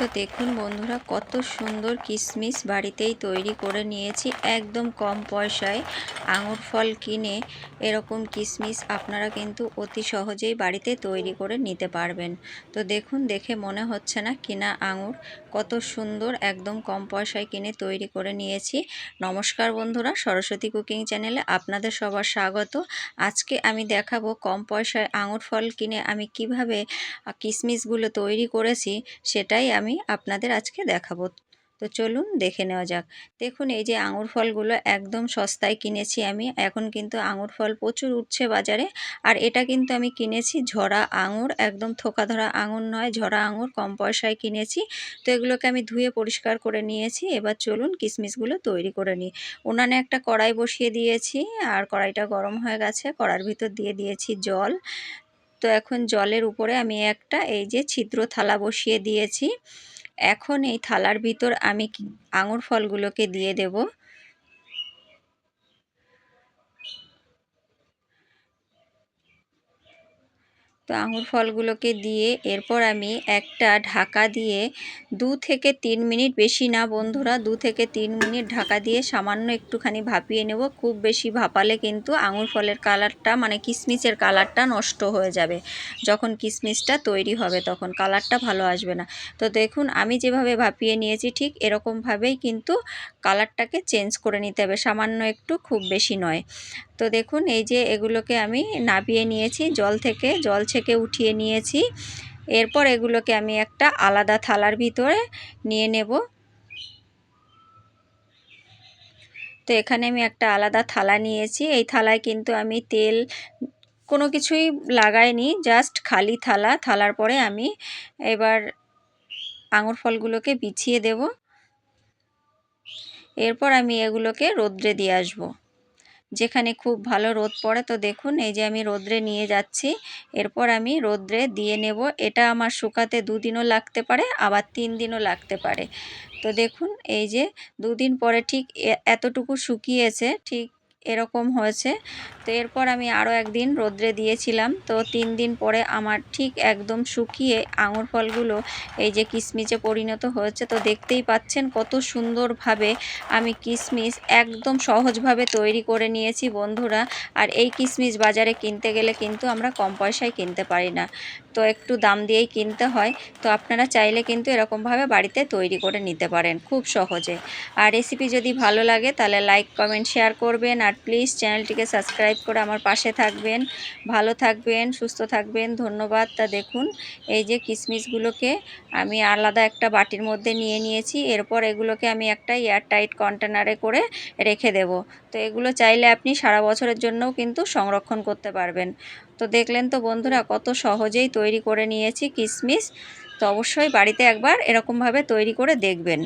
তো দেখুন বন্ধুরা, কত সুন্দর কিশমিশ বাড়িতেই তৈরি করে নিয়েছি। একদম কম পয়সায় আঙুর ফল কিনে এরকম কিশমিশ আপনারা কিন্তু অতি সহজেই বাড়িতে তৈরি করে নিতে পারবেন। তো দেখুন, দেখে মনে হচ্ছে না কিনা আঙুর। কত সুন্দর একদম কম পয়সায় কিনে তৈরি করে নিয়েছি। নমস্কার বন্ধুরা, সরস্বতী কুকিং চ্যানেলে আপনাদের সবার স্বাগত। আজকে আমি দেখাবো কম পয়সায় আঙুর ফল কিনে আমি কীভাবে কিশমিশগুলো তৈরি করেছি, সেটাই আমি আপনাদের আজকে দেখাবো। তো চলুন দেখে নেওয়া যাক। দেখুন, এই যে আঙুর ফলগুলো একদম সস্তায় কিনেছি আমি। এখন কিন্তু আঙুর ফল প্রচুর উঠছে বাজারে। আর এটা কিন্তু আমি কিনেছি ঝরা আঙুর, একদম থোকা ধরা আঙুর নয়, ঝরা আঙুর কম পয়সায় কিনেছি। তো এগুলোকে আমি ধুয়ে পরিষ্কার করে নিয়েছি। এবার চলুন কিশমিশগুলো তৈরি করে নিই। উনানে একটা কড়াই বসিয়ে দিয়েছি। আর কড়াইটা গরম হয়ে গেছে। কড়ার ভিতর দিয়ে দিয়েছি জল। তো এখন জলের উপরে আমি একটা এই যে ছিদ্র থালা বসিয়ে দিয়েছি। এখন এই থালার ভিতর আমি আঙুর ফলগুলোকে দিয়ে দেব। তো আঙুর ফলগুলোকে দিয়ে এরপর আমি একটা ঢাকা দিয়ে দু থেকে তিন মিনিট, বেশি না বন্ধুরা, দু থেকে তিন মিনিট ঢাকা দিয়ে সামান্য একটুখানি ভাপিয়ে নেব। খুব বেশি ভাপালে কিন্তু আঙুর ফলের কালারটা মানে কিশমিশের কালারটা নষ্ট হয়ে যাবে। যখন কিশমিশটা তৈরি হবে তখন কালারটা ভালো আসবে না। তো দেখুন, আমি যেভাবে ভাপিয়ে নিয়েছি ঠিক এরকমভাবেই কিন্তু কালারটাকে চেঞ্জ করে নিতে হবে, সামান্য একটু, খুব বেশি নয়। তো দেখুন, এই যে এগুলোকে আমি নাবিয়ে নিয়েছি, জল থেকে, জল ছেঁকে উঠিয়ে নিয়েছি। এরপর এগুলোকে আমি একটা আলাদা থালার ভিতরে নিয়ে নেব। তো এখানে আমি একটা আলাদা থালা নিয়েছি। এই থালায় কিন্তু আমি তেল কোনো কিছুই লাগাইনি, জাস্ট খালি থালা। থালার পরে আমি এবার আঙুর ফলগুলোকে বিছিয়ে দেব। এরপর আমি এগুলোকে রোদ্রে দিয়ে আসব। যেখানে খুব ভালো রোদ পড়ে, তো দেখুন এই যে আমি রোদ্রে নিয়ে যাচ্ছি। এরপর আমি রোদ্রে দিয়ে নেব। এটা আমার শুকাতে দুদিনও লাগতে পারে, আবার তিন দিনও লাগতে পারে। তো দেখুন এই যে দুদিন পরে ঠিক এতটুকু শুকিয়েছে, ঠিক এরকম হয়েছে। তো এরপর আমি আরও একদিন রোদ্রে দিয়েছিলাম। তো তিন দিন পরে আমার ঠিক একদম শুকিয়ে আঙুর ফলগুলো এই যে কিশমিশে পরিণত হয়েছে। তো দেখতেই পাচ্ছেন কত সুন্দরভাবে আমি কিশমিশ একদম সহজভাবে তৈরি করে নিয়েছি বন্ধুরা। আর এই কিশমিশ বাজারে কিনতে গেলে কিন্তু আমরা কম পয়সায় কিনতে পারি না। তো একটু দাম দিয়েই কিনতে হয়। তো আপনারা চাইলে কিন্তু এরকমভাবে বাড়িতে তৈরি করে নিতে পারেন খুব সহজে। আর রেসিপি যদি ভালো লাগে তাহলে লাইক, কমেন্ট, শেয়ার করবেন। আর প্লিজ চ্যানেলটিকে সাবস্ক্রাইব করে আমার পাশে থাকবেন। ভালো থাকবেন, সুস্থ থাকবেন, ধন্যবাদ। তা দেখুন, এই যে কিশমিশগুলোকে আমি আলাদা একটা বাটির মধ্যে নিয়ে নিয়েছি। এরপর এগুলোকে আমি একটা এয়ারটাইট কন্টেনারে করে রেখে দেব। তো এগুলো চাইলে আপনি সারা বছরের জন্যও কিন্তু সংরক্ষণ করতে পারবেন। তো দেখলেন তো বন্ধুরা, কত সহজেই তৈরি করে নিয়েছি কিশমিশ তো অবশ্যই বাড়িতে একবার এরকমভাবে তৈরি করে দেখবেন।